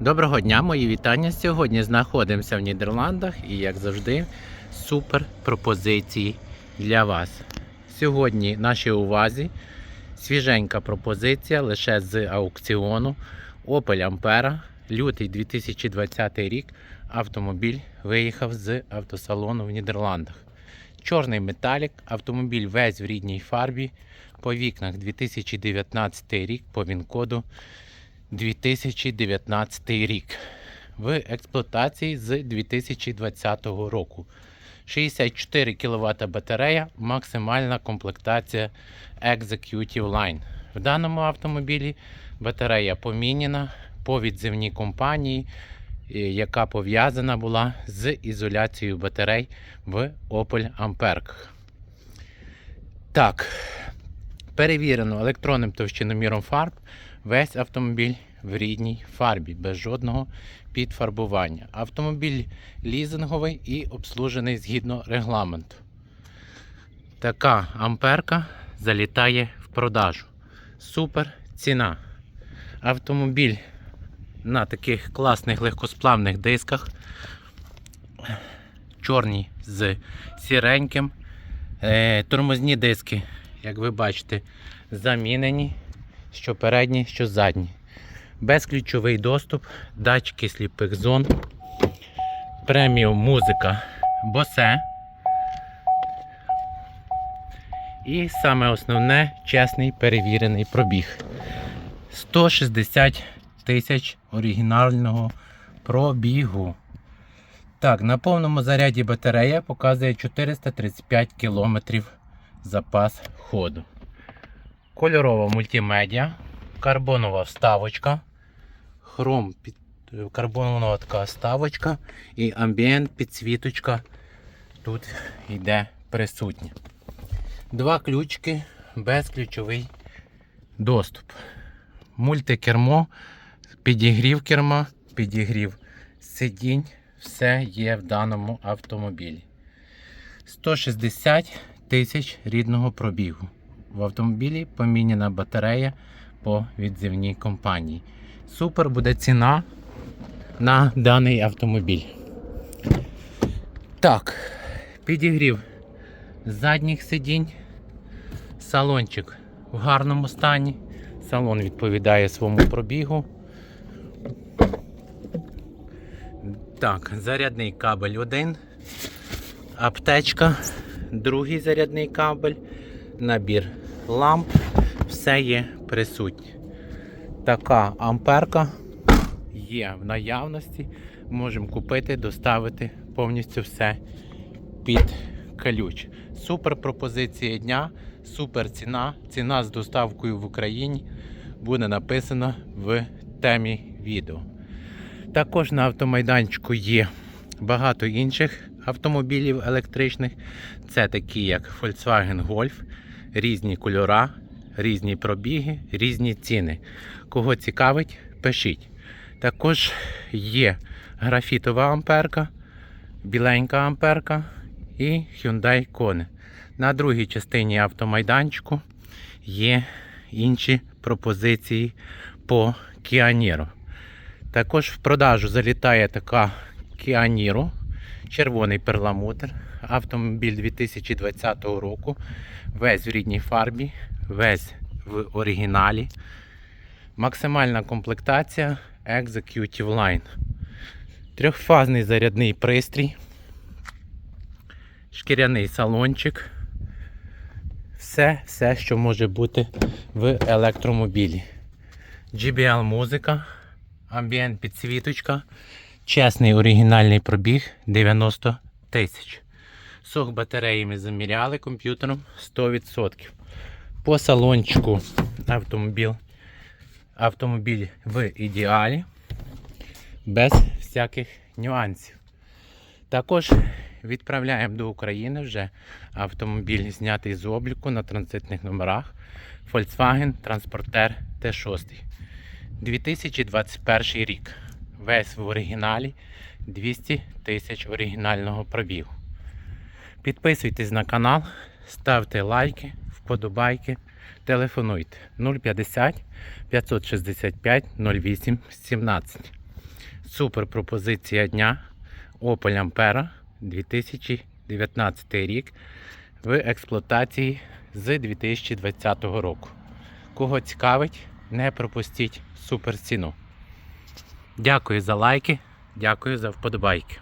Доброго дня, мої вітання. Сьогодні знаходимося в Нідерландах і, як завжди, супер пропозиції для вас. Сьогодні нашій увазі свіженька пропозиція лише з аукціону Opel Ampera, лютий 2020 рік. Автомобіль виїхав з автосалону в Нідерландах. Чорний металік, автомобіль весь в рідній фарбі, по вікнах 2019 рік, по він-коду 2019 рік. В експлуатації з 2020 року. 64 кВт батарея, максимальна комплектація Executive Line. В даному автомобілі батарея поміняна по відзивній компанії, е, яка пов'язана була з ізоляцією батарей в Opel Amperках. Так, перевірено електронним товщиноміром фарб весь автомобіль в рідній фарбі, без жодного підфарбування. Автомобіль лізинговий і обслужений згідно регламенту. Така амперка залітає в продажу. Супер ціна. Автомобіль на таких класних легкосплавних дисках. Чорні з сіреньким. Е, тормозні диски, як ви бачите, замінені що передні, що задні. Безключовий доступ, датчики сліпих зон, преміум музика Bose. І саме основне чесний перевірений пробіг. 160 тисяч оригінального пробігу. Так, на повному заряді батарея показує 435 км запас ходу. Кольорова мультимедіа, карбонова вставочка, хром під карбонова така вставочка і амбієнт підсвіточка тут йде присутня. Два ключки, безключовий доступ. Мультикермо, підігрів керма, підігрів сидінь, все є в даному автомобілі. 160 тисяч рідного пробігу. В автомобілі поміняна батарея по відзивній компанії. Супер буде ціна на даний автомобіль. Так, підігрів задніх сидінь. Салончик в гарному стані. Салон відповідає своєму пробігу. Так, зарядний кабель один, аптечка, другий зарядний кабель набір ламп, все є присутнє. Така амперка є в наявності. Можемо купити, доставити повністю все під ключ. Супер пропозиція дня, супер ціна. Ціна з доставкою в Україні буде написана в темі відео. Також на автомайданчику є багато інших автомобілів електричних. Це такі як Volkswagen Golf, різні кольора, різні пробіги, різні ціни. Кого цікавить, пишіть. Також є графітова амперка, біленька амперка і Hyundai Kona. На другій частині автомайданчику є інші пропозиції по Niro. Також в продажу залітає така Niro, червоний перламутр, автомобіль 2020 року, весь в рідній фарбі, весь в оригіналі. Максимальна комплектація Executive Line. Трьохфазний зарядний пристрій, шкіряний салончик. Все, все, що може бути в електромобілі. GBL музика, амбієнт підсвіточка, чесний оригінальний пробіг 90 тисяч. Сок батареї ми заміряли комп'ютером 100%. По салончику автомобіль, автомобіль в ідеалі, без всяких нюансів. Також відправляємо до України вже автомобіль знятий з обліку на транзитних номерах Volkswagen Transporter T6. 2021 рік. Весь в оригіналі 200 тисяч оригінального пробігу. Підписуйтесь на канал, ставте лайки, вподобайки, телефонуйте 050 565 08 17. Супер пропозиція дня. Opel Ampera 2019 рік в експлуатації з 2020 року. Кого цікавить, не пропустіть супер ціну. Дякую за лайки, дякую за вподобайки.